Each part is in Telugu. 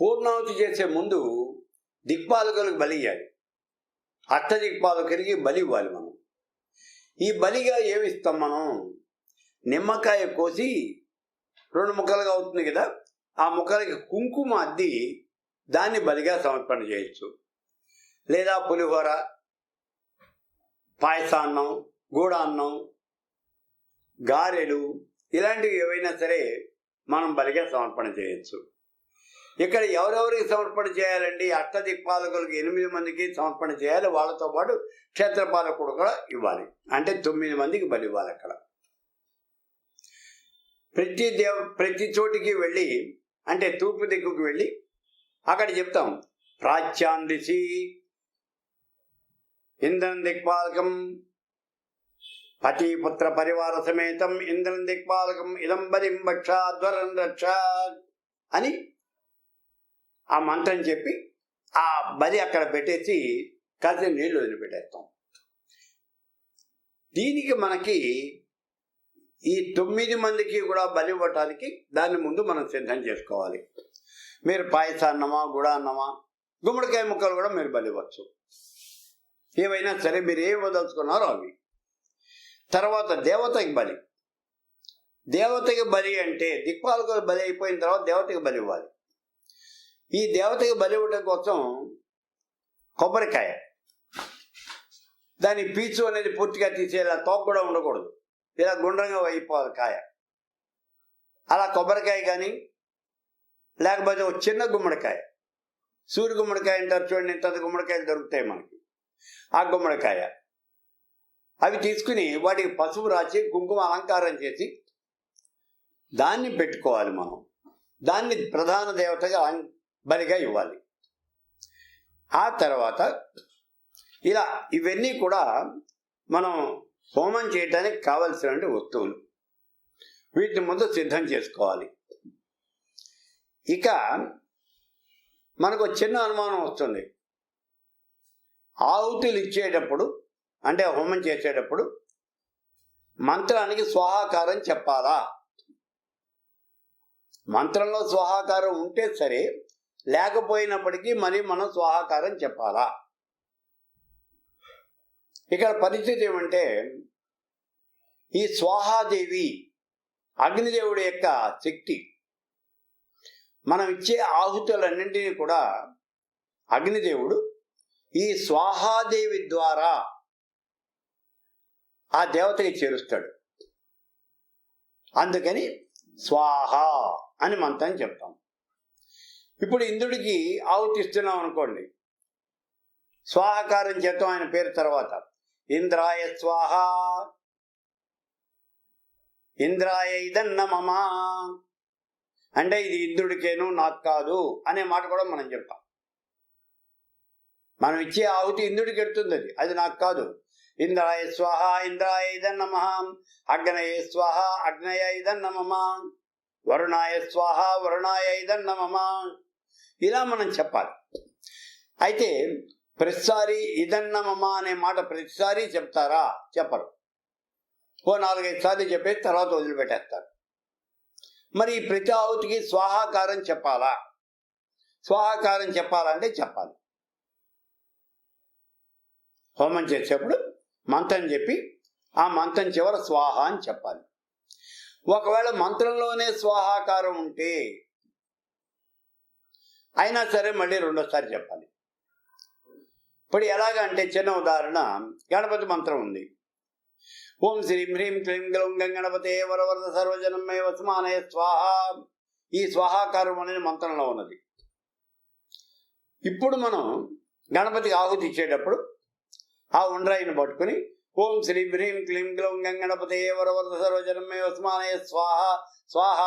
పూర్ణావతి చేసే ముందు దిక్పాలకులకు బలి ఇవ్వాలి అష్ట దిక్పాలకులకి బలి ఇవ్వాలి మనం. ఈ బలిగా ఏమి ఇస్తాం మనం? నిమ్మకాయ కోసి రెండు ముక్కలుగా అవుతుంది కదా ఆ ముక్కలకి కుంకుమ అద్ది దాన్ని బలిగా సమర్పణ చేయొచ్చు. లేదా పులిహోర పాయసాన్నం గూడాన్నం గారెలు ఇలాంటివి ఏవైనా సరే మనం బలిగా సమర్పణ చేయొచ్చు. ఇక్కడ ఎవరెవరికి సమర్పణ చేయాలండి? అష్ట దిక్పాలకులకు ఎనిమిది మందికి సమర్పణ చేయాలి. వాళ్ళతో పాటు క్షేత్రపాలకుడు కూడా ఇవ్వాలి. అంటే తొమ్మిది మందికి బలి ఇవ్వాలి అక్కడ. ప్రతి దేవ ప్రతి చోటికి వెళ్ళి అంటే తూర్పు దిక్కుకు వెళ్ళి అక్కడ చెప్తాం. ప్రాచ్యాందిసి ఇంద్రం దిక్పాలకం పతిపుత్ర పరివార సమేతం ఇంద్రం దిక్పాలకం ఇదంబరిం భక్ష ధ్వరం రక్ష అని ఆ మంత్రం చెప్పి ఆ బలి అక్కడ పెట్టేసి కలిసి నీళ్ళు వదిలిపెట్టేస్తాం. దీనికి మనకి ఈ తొమ్మిది మందికి కూడా బలి ఇవ్వటానికి దాన్ని ముందు మనం సిద్ధం చేసుకోవాలి. మీరు పాయసాన్నమా గుడాన్నమా గుమ్మడికాయ ముక్కలు కూడా మీరు బలి ఇవ్వచ్చు. ఏవైనా సరే మీరు ఏం వదలుచుకున్నారో అవి. తర్వాత దేవతకి బలి. దేవతకి బలి అంటే దిక్పాలకు బలి అయిపోయిన తర్వాత దేవతకి బలి ఇవ్వాలి. ఈ దేవతకి బలి ఇవ్వడం కోసం కొబ్బరికాయ. దాని పీచు అనేది పూర్తిగా తీసేలా తోక కూడా ఉండకూడదు. ఇలా గుండ్రంగా అయిపోవాలి కాయ. అలా కొబ్బరికాయ కానీ లేకపోతే ఒక చిన్న గుమ్మడికాయ. సూర్య గుమ్మడికాయ అంటారు చూడండి ఇంత గుమ్మడికాయలు దొరుకుతాయి మనకి. ఆ గుమ్మడికాయ. అవి తీసుకుని వాటికి పసుపు రాసి కుంకుమ అలంకారం చేసి దాన్ని పెట్టుకోవాలి మనం. దాన్ని ప్రధాన దేవతగా బలిగా ఇవ్వాలి. ఆ తర్వాత ఇలా ఇవన్నీ కూడా మనం హోమం చేయడానికి కావలసినటువంటి వస్తువులు. వీటిని ముందు సిద్ధం చేసుకోవాలి. ఇక మనకు చిన్న అనుమానం వస్తుంది. ఆహుతులు ఇచ్చేటప్పుడు అంటే హోమం చేసేటప్పుడు మంత్రానికి స్వాహాకారం చెప్పాలా? మంత్రంలో స్వాహాకారం ఉంటే సరే లేకపోయినప్పటికీ మరి మనం స్వాహాకారం చెప్పాలా? ఇక్కడ పరిస్థితి ఏమంటే ఈ స్వాహాదేవి అగ్నిదేవుడి యొక్క శక్తి మనం ఇచ్చే ఆహుతులన్నింటినీ కూడా అగ్నిదేవుడు ఈ స్వాహాదేవి ద్వారా ఆ దేవతకి చేరుస్తాడు. అందుకని స్వాహ అని మంత్రం చెప్తాం. ఇప్పుడు ఇంద్రుడికి ఆహుతిస్తున్నాం అనుకోండి. స్వాహకారం చేద్దాం ఆయన పేరు తర్వాత. ఇంద్రాయ స్వాహ. ఇంద్రాయ ఇదన్న మమా. అంటే ఇది ఇంద్రుడికేను నాకు కాదు అనే మాట కూడా మనం చెప్తాం మనం ఇచ్చే ఆవుతి ఇంద్రుడికి ఎడుతుంది అది. అది నాకు కాదు. ఇంద్రాయ స్వాహ ఇంద్రాయ ఇదన్న నమ అగ్నయ స్వాహ అగ్నయ ఇదన్న మమ. వరుణాయ స్వాహ వరుణాయ ఇదన్న మమ. ఇలా మనం చెప్పాలి. అయితే ప్రతిసారి ఇదన్న అనే మాట ప్రతిసారి చెప్తారా? చెప్పరు. ఓ నాలుగైదు సార్లు చెప్పేసి తర్వాత వదిలిపెట్టేస్తారు. మరి ఈ ప్రతి ఆహుతికి స్వాహాకారం చెప్పాలా? స్వాహాకారం చెప్పాలంటే చెప్పాలి. హోమం చేసేప్పుడు మంత్రం చెప్పి ఆ మంత్రం చివర స్వాహ అని చెప్పాలి. ఒకవేళ మంత్రంలోనే స్వాహాకారం ఉంటే అయినా సరే మళ్ళీ రెండోసారి చెప్పాలి. ఇప్పుడు ఎలాగంటే చిన్న ఉదాహరణ గణపతి మంత్రం ఉంది. ఓం శ్రీం హ్రీం క్లీం గ్లౌం గంగణపతే వరవరద సర్వజనమే వసుమానయ స్వాహ. ఈ స్వాహాకారం అనేది మంత్రంలో ఉన్నది. ఇప్పుడు మనం గణపతికి ఆహుతి ఇచ్చేటప్పుడు ఆ ఉండ్రాయిని పట్టుకుని ఓం శ్రీం హ్రీం క్లీం గ్లౌం గంగణపతే వరవరద సర్వజనమే వసుమానయ స్వాహ. స్వాహ.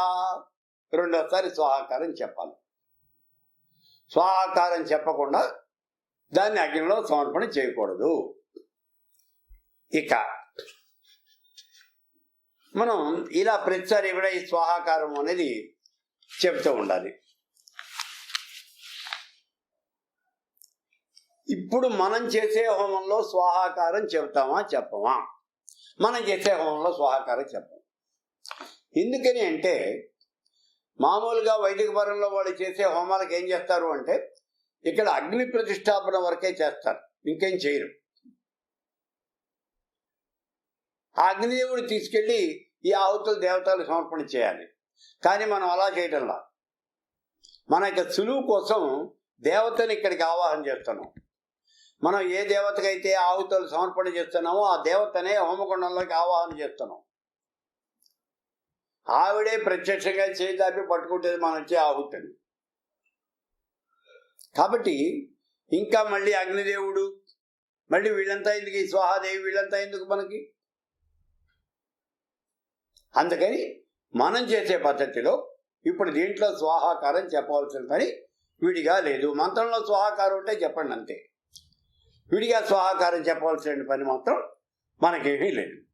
రెండోసారి స్వాహాకారం చెప్పాలి. స్వాహాకారం చెప్పకుండా దాన్ని అగ్నిలో సమర్పణ చేయకూడదు. ఇక మనం ఇలా ప్రతిసారి కూడా ఈ స్వాహాకారం అనేది చెప్తూ ఉండాలి. ఇప్పుడు మనం చేసే హోమంలో స్వాహాకారం చెప్తామా చెప్పమా? మనం చేసే హోమంలో స్వాహాకారం చెప్పం. ఎందుకని అంటే మామూలుగా వైదిక పరంలో వాళ్ళు చేసే హోమాలకు ఏం చేస్తారు అంటే ఇక్కడ అగ్ని ప్రతిష్టాపన వరకే చేస్తారు. ఇంకేం చేయరు. ఆ అగ్నిదేవుడు తీసుకెళ్ళి ఈ ఆహుతులు దేవతలు సమర్పణ చేయాలి. కానీ మనం అలా చేయటంలా. మన యొక్క సులువు కోసం దేవతని ఇక్కడికి ఆవాహన చేస్తున్నాం మనం ఏ దేవతకైతే ఆహుతులు సమర్పణ చేస్తున్నామో ఆ దేవతనే హోమకుండంలోకి ఆవాహన చేస్తున్నాం ఆవిడే ప్రత్యక్షంగా చేదాపి పట్టుకుంటేది మనం వచ్చే ఆహుతిని కాబట్టి ఇంకా మళ్ళీ అగ్నిదేవుడు మళ్ళీ వీళ్ళంతా ఎందుకు ఈ స్వాహాదేవి వీళ్ళంతా ఎందుకు మనకి? అందుకని మనం చేసే పద్ధతిలో ఇప్పుడు దీంట్లో స్వాహాకారం చెప్పవలసిన పని విడిగా లేదు. మంత్రంలో స్వాహాకారం ఉంటే చెప్పండి అంతే. విడిగా స్వాహాకారం చెప్పవలసిన పని మాత్రం మనకేమీ లేదు.